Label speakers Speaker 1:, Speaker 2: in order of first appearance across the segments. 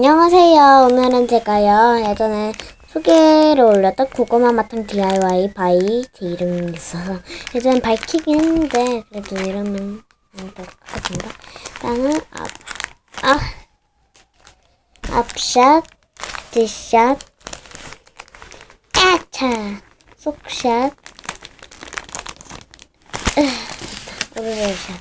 Speaker 1: 안녕하세요. 오늘은 제가요, 예전에 소개를 올렸던 고구마 마탕 DIY 바이 제 이름이 있어서 예전에 밝히긴 했는데 그래도 이름은 하도록 하겠습니다. 일단은 앞, 아, 앞샷, 뒤샷, 아차, 속샷, 오르르샷.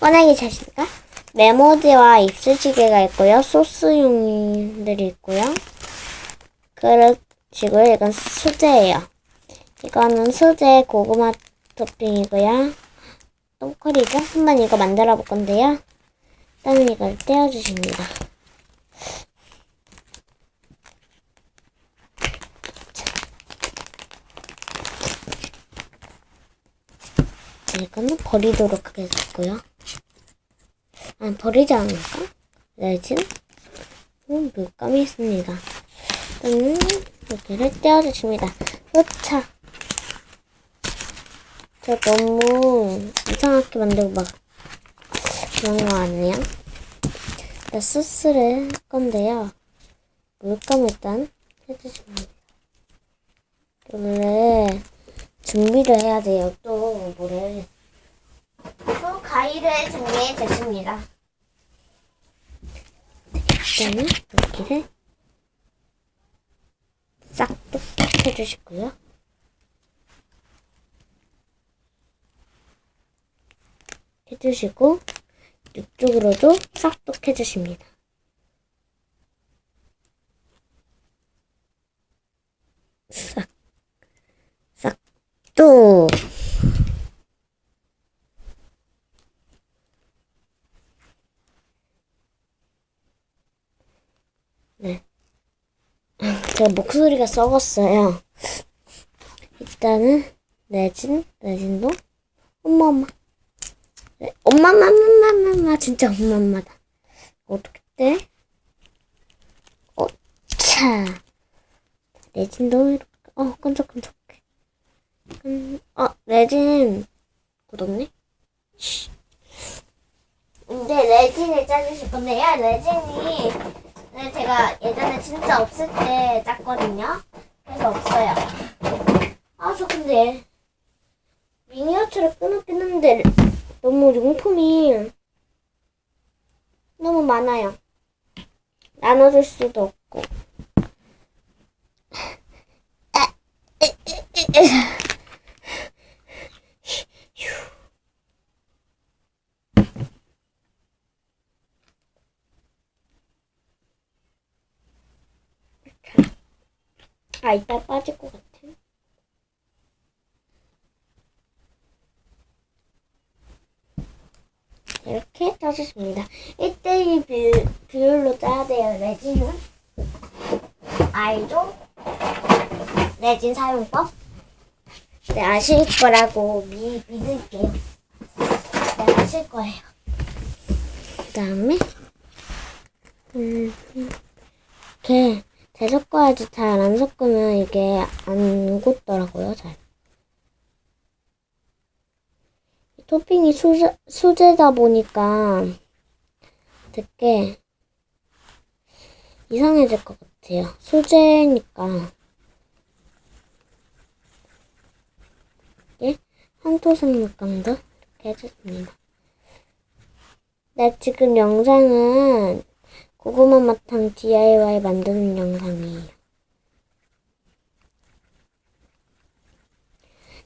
Speaker 1: 꺼내기 샷인가? 메모지와 입술시계가 있고요. 소스용들이 있고요. 그러시고요. 이건 수제예요. 이거는 수제 고구마 토핑이고요. 똥커리죠? 한번 이거 만들어 볼 건데요. 일단은 이걸 떼어주십니다. 자, 이거는 버리도록 하겠고요. 아, 버리지 않을까? 내진 음, 물감이 있습니다. 일단은 여기를 떼어주십니다. 으차! 저 너무 이상하게 만들고 막 그런 거 아니에요? 일단 소스를 할 건데요. 물감 일단 해주십니다. 원래 준비를 해야 돼요. 또 뭐를 또 가위를 준비해 주십니다. 일단은 여기를 싹둑 해주시고요. 해주시고 이쪽으로도 싹둑 해주십니다. 싹, 싹둑. 네. 제가 목소리가 썩었어요. 일단은 내진, 내진도 엄마 엄마. 네, 엄마 엄마 엄마 엄마 엄마 진짜 엄마 엄마다. 어떻게 돼? 어, 차. 내진도 이렇게 어 끈적끈적해. 음, 어 내진 굳었네. 씨. 근데 레진을 짜주실 건데요. 레진이 네, 제가 예전에 진짜 없을 때 짰거든요. 그래서 없어요. 아, 저 근데 미니어처를 끊었긴 한데 너무 용품이 너무 많아요. 나눠줄 수도 없고. 아, 이따 빠질 것 같아. 이렇게 짜주십니다. 1대1 비율, 비율로 짜야 돼요, 레진은. 알죠? 레진 사용법? 네, 아실 거라고 미, 믿을게요. 네, 아실 거예요. 그 다음에, 음, 이렇게 잘 섞어야지 잘 안 섞으면 이게 안 굳더라고요, 잘. 토핑이 수제, 수제다 보니까 되게 이상해질 것 같아요. 수제니까. 이게 한토색 물감도 이렇게 해줬습니다. 네, 지금 영상은 고구마 마탕 DIY 만드는 영상이에요.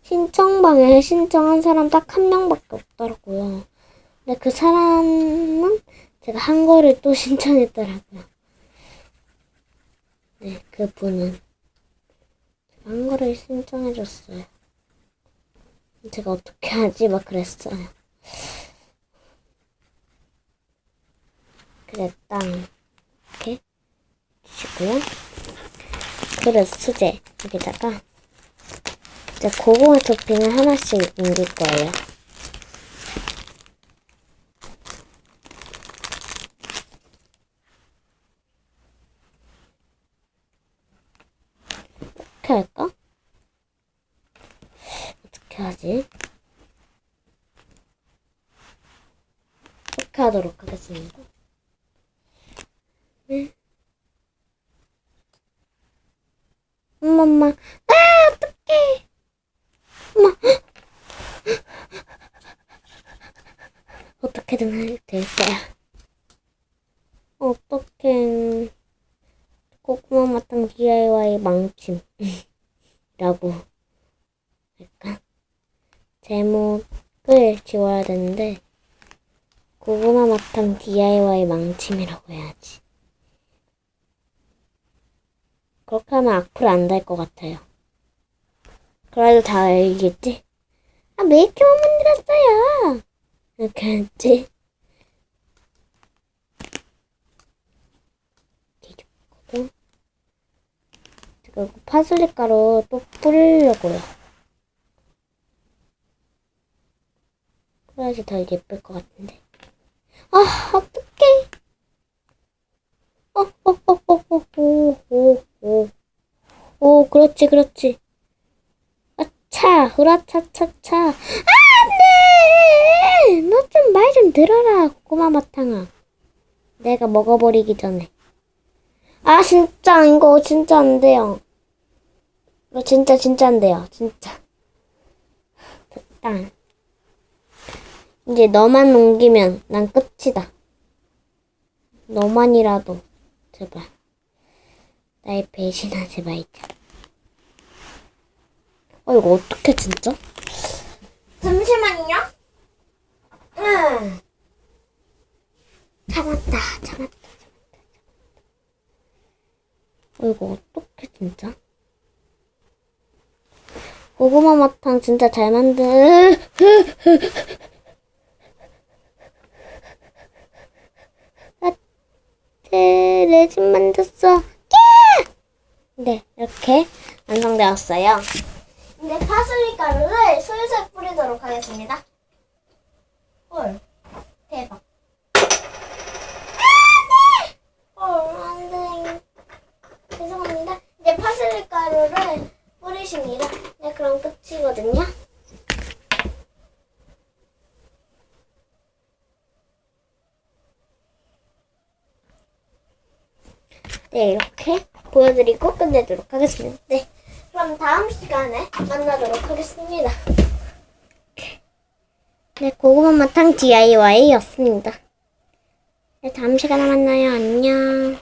Speaker 1: 신청방에 신청한 사람 딱 한 명밖에 없더라고요. 근데 그 사람은 제가 한 거를 또 신청했더라고요. 네, 그 분은 한 거를 신청해줬어요. 제가 어떻게 하지? 막 그랬어요. 그래, 땅. 이렇게 주시고요. 그릇 수제 여기다가 이제 고구마 토핑을 하나씩 옮길 거예요. 어떻게 할까? 어떻게 하지? 이렇게 하도록 하겠습니다. 엄마, 엄마. 아, 어떡해. 엄마. 어떻게든 될 거야. 어떻게 고구마 맛탕 DIY 망침. 라고 할까? 제목을 지워야 되는데, 고구마 맛탕 DIY 망침이라고 해야지. 그렇게 하면 악플 안 달 것 같아요. 그래도 다 알겠지? 아, 메이크업 만들었어요! 이렇게 했지? 뒤집고. 그리고 파슬리 가루 또 뿌리려고요. 그래야지 더 예쁠 것 같은데. 아, 어떡해. 어, 어, 어, 어, 어, 오, 오, 오. 오, 그렇지, 그렇지. 아차, 으라차차차. 아, 안 돼! 너 좀 말 좀 들어라, 고구마 마탕아. 내가 먹어버리기 전에. 아, 진짜, 이거 진짜 안 돼요. 이거 진짜, 진짜 안 돼요. 진짜. 됐다. 이제 너만 옮기면 난 끝이다. 너만이라도, 제발. 날 배신하지 말자. 어, 이거 어떡해, 진짜? 잠시만요. 응. 참았다, 참았다. 어, 이거 어떡해, 진짜? 고구마 마탕 진짜 잘 만든. 네, 레진 만졌어. 네, 이렇게 완성되었어요. 이제 파슬리 가루를 슬슬 뿌리도록 하겠습니다. 헐, 대박. 헐, 안 돼. 죄송합니다. 이제 파슬리 가루를 뿌리십니다. 네, 그럼 끝이거든요. 네, 이렇게 보여드리고 끝내도록 하겠습니다. 네, 그럼 다음 시간에 만나도록 하겠습니다. 네, 고구마 마탕 DIY였습니다. 네, 다음 시간에 만나요. 안녕.